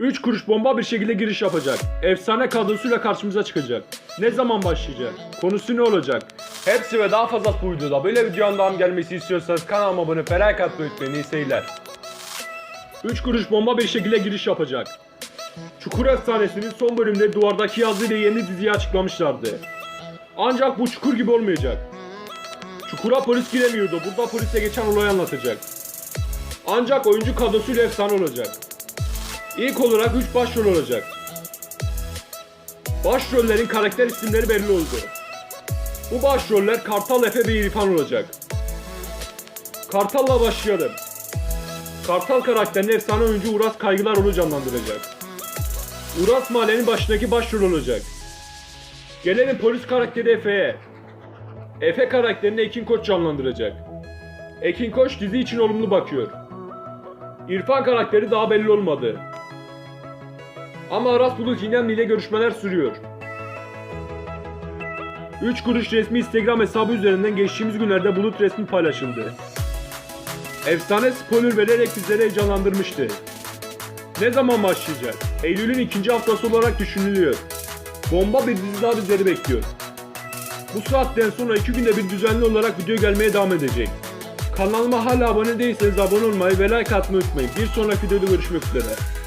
3 kuruş bomba bir şekilde giriş yapacak. Efsane kadrosuyla karşımıza çıkacak. Ne zaman başlayacak? Konusu ne olacak? Hepsi ve daha fazlası bu videoda. Böyle videonun devamı gelmesi istiyorsanız kanalıma abone atmayı unutmayın. İyi seyirler. 3 kuruş bomba bir şekilde giriş yapacak. Çukur Efsanesi'nin son bölümde duvardaki yazıyla yeni diziyi açıklamışlardı. Ancak bu çukur gibi olmayacak. Çukura polis giremiyordu. Burada polise geçen olayı anlatacak. Ancak oyuncu kadrosuyla efsane olacak. İlk olarak 3 başrol olacak. Başrollerin karakter isimleri belli oldu. Bu başroller Kartal Efe ve İrfan olacak. Kartal'la başlayalım. Kartal karakterini efsane oyuncu Uras Kaygılaroğlu canlandıracak. Uras Mahallenin başındaki başrol olacak. Gelelim polis karakteri Efe'ye. Efe karakterini Ekin Koç canlandıracak. Ekin Koç dizi için olumlu bakıyor. İrfan karakteri daha belli olmadı. Ama Aras Bulut İynemli ile görüşmeler sürüyor. 3 kuruş resmi Instagram hesabı üzerinden geçtiğimiz günlerde bulut resmi paylaşıldı. Efsane spoiler vererek bizleri heyecanlandırmıştı. Ne zaman başlayacak? Eylül'ün ikinci haftası olarak düşünülüyor. Bomba bir dizi daha bizleri bekliyor. Bu saatten sonra iki günde bir düzenli olarak video gelmeye devam edecek. Kanalıma hala abone değilseniz abone olmayı ve like atmayı unutmayın. Bir sonraki videoda görüşmek üzere.